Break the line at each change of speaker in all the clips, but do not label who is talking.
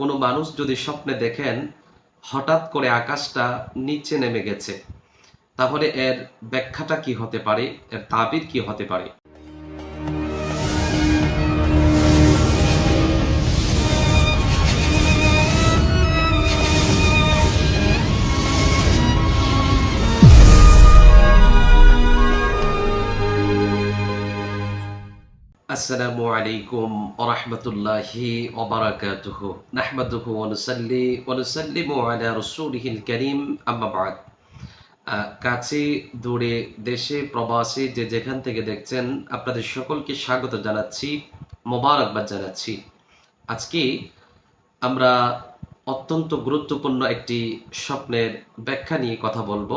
কোনো মানুষ যদি স্বপ্নে দেখেন, হঠাৎ করে আকাশটা নিচে নেমে গেছে, তাহলে এর ব্যাখ্যাটা কি হতে পারে? এর তাবির কি হতে পারে? আসসালামু আলাইকুম ওরহমতুল্লাহি ওবারাকাতুহু। নাহমাদুহু ওয়ানুসাল্লি ওয়ানুসাল্লিমু আলা রাসূলিহিল কারীম, আম্মা বাদ। কাছে, দূরে, দেশে, প্রবাসে যে যেখান থেকে দেখছেন, আপনাদের সকলকে স্বাগত জানাচ্ছি, মোবারকবাদ জানাচ্ছি। আজকে আমরা অত্যন্ত গুরুত্বপূর্ণ একটি স্বপ্নের ব্যাখ্যা নিয়ে কথা বলব।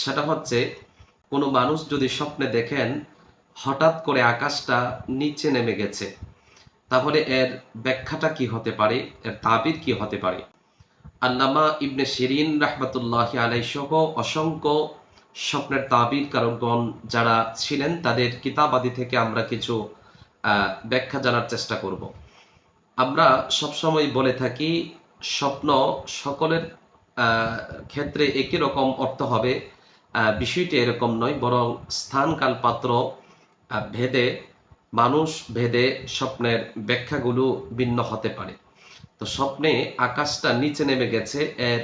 সেটা হচ্ছে, কোনো মানুষ যদি স্বপ্নে দেখেন হঠাৎ করে আকাশটা নিচে নেমে গেছে। তাহলে এর ব্যাখ্যাটা কি হতে পারে? এর তাবির কি হতে পারে? আল্লামা ইবনে শিরিন রাহমাতুল্লাহ আলাই সহ অসংখ্য স্বপ্নের তাবির কারকগণ যারা ছিলেন, তাদের কিতাবাদি থেকে আমরা কিছু ব্যাখ্যা জানার চেষ্টা করব। আমরা সবসময় বলে থাকি, স্বপ্ন সকলের ক্ষেত্রে একই রকম অর্থ হবে। বিষয়টি এরকম নয়, বরং স্থান কাল পাত্র ভেদে, মানুষ ভেদে স্বপ্নের ব্যাখ্যাগুলো ভিন্ন হতে পারে। তো স্বপ্নে আকাশটা নিচে নেমে গেছে, এর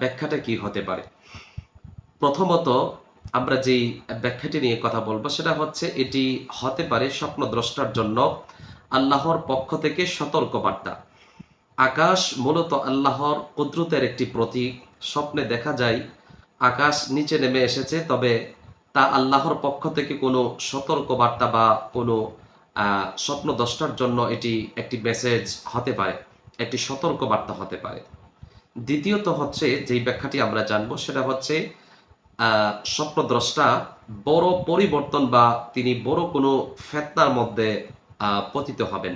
ব্যাখ্যাটা কি হতে পারে? প্রথমত আমরা যেই ব্যাখ্যাটি নিয়ে কথা বলব, সেটা হচ্ছে এটি হতে পারে স্বপ্ন দ্রষ্টার জন্য আল্লাহর পক্ষ থেকে সতর্ক বার্তা আকাশ মূলত আল্লাহর কুদরতের একটি প্রতীক। স্বপ্নে দেখা যায় আকাশ নিচে নেমে এসেছে, তবে তা আল্লাহর পক্ষ থেকে কোনো সতর্ক বার্তা বা কোনো আহ, স্বপ্ন দ্রষ্টার জন্য এটি একটি মেসেজ হতে পারে একটি সতর্ক বার্তা হতে পারে। দ্বিতীয়ত হচ্ছে যেই ব্যাখ্যাটি আমরা জানব সেটা হচ্ছে স্বপ্নদ্রষ্টা বড় পরিবর্তন বা তিনি বড় কোনো ফেতনার মধ্যে পতিত হবেন।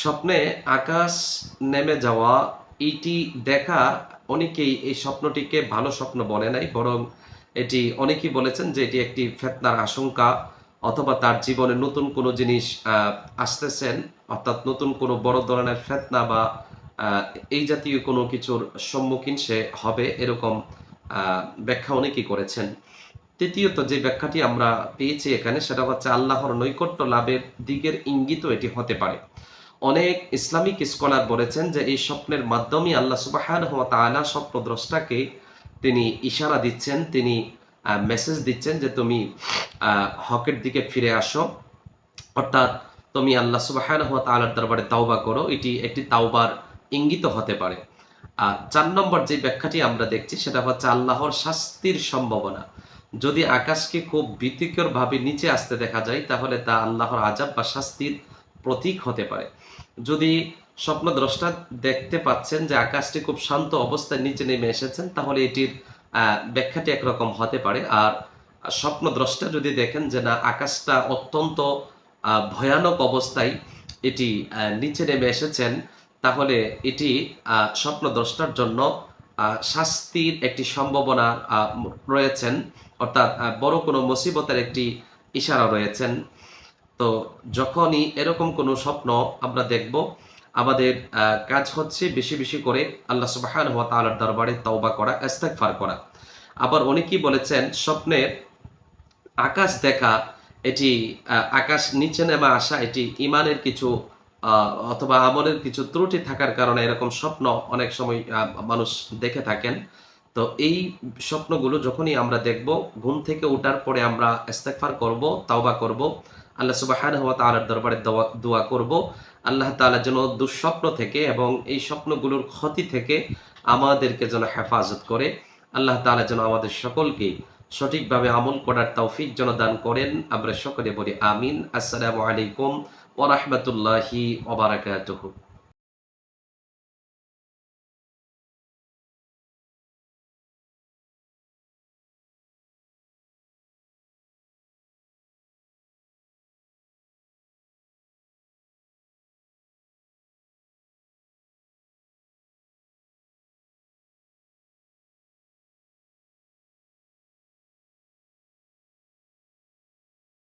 স্বপ্নে আকাশ নেমে যাওয়া এইটি দেখা অনেকেই এই স্বপ্নটিকে ভালো স্বপ্ন বলে নাই বরং এটি অনেকেই বলেছেন যে এটি একটি ফেতনার আশঙ্কা অথবা তার জীবনে নতুন কোনো জিনিস আসতেছেন, অর্থাৎ নতুন কোনো বড় ধরনের ফেতনা বা এই জাতীয় কোনো কিছুর সম্মুখীন সে হবে এরকম ব্যাখ্যা অনেকেই করেছেন। তৃতীয়ত যে ব্যাখ্যাটি আমরা পেয়েছি এখানে সেটা হচ্ছে আল্লাহর নৈকট্য লাভের দিকের ইঙ্গিতও এটি হতে পারে। অনেক ইসলামিক স্কলার বলেছেন যে এই স্বপ্নের মাধ্যমে আল্লাহ সুবাহান হওয়া তালা স্বপ্নদ্রষ্টাকে তিনি ইশারা দিচ্ছেন, তিনি মেসেজ দিচ্ছেন যে তুমি হকের দিকে ফিরে আসো। অর্থাৎ তুমি আল্লাহ সুবাহান হওয়া তালার দরবারে তাওবা করো, এটি একটি তাওবার ইঙ্গিত হতে পারে। আর চার নম্বর যে ব্যাখ্যাটি আমরা দেখছি, সেটা হচ্ছে আল্লাহর শাস্তির সম্ভাবনা। যদি আকাশকে খুব ভীতিকর ভাবে নিচে আসতে দেখা যায়, তাহলে তা আল্লাহর আজাব বা শাস্তির প্রতীক হতে পারে। যদি স্বপ্নদ্রষ্টা দেখতে পাচ্ছেন যে আকাশটি খুব শান্ত অবস্থায় নিচে নেমে এসেছেন তাহলে এটির ব্যাখ্যাটি একরকম হতে পারে। আর স্বপ্নদ্রষ্টা যদি দেখেন যে না আকাশটা অত্যন্ত ভয়ানক অবস্থায় এটি নিচে নেমে এসেছেন তাহলে এটি আহ, স্বপ্নদ্রষ্টার জন্য শাস্তির একটি সম্ভাবনা রয়েছেন। অর্থাৎ বড় কোনো মুসিবতের একটি ইশারা রয়েছেন। তো যখনই এরকম কোনো স্বপ্ন আমরা দেখব, আমাদের কাজ হচ্ছে বেশি বেশি করে আল্লাহ সুবাহান ওয়া তাআলার দরবারে তওবা করা, ইস্তেগফার করা। আবার অনেকেই বলেছেন, স্বপ্নের আকাশ দেখা, এটি আকাশ নিচে নেমে আসা, এটি ইমানের কিছু অথবা আমলের কিছু ত্রুটি থাকার কারণে এরকম স্বপ্ন অনেক সময় মানুষ দেখে থাকেন। তো এই স্বপ্নগুলো যখনই আমরা দেখব, ঘুম থেকে ওঠার পরে আমরা ইস্তেগফার করব, তাওবা করব আল্লাহ সুবাহান ওয়া তাআলার দরবারে দোয়া- করব। আল্লাহ তালা যেন দুঃস্বপ্ন থেকে এবং এই স্বপ্নগুলোর ক্ষতি থেকে আমাদেরকে যেন হেফাজত করে। আল্লাহ তালা যেন আমাদের সকলকে সঠিকভাবে আমল করার তৌফিক যেন দান করেন। আমরা সকলে বলি আমিন। আসসালামু আলাইকুম ওরহমতুল্লাহি রাহমাতুল্লাহি ওয়া বারাকাতুহু।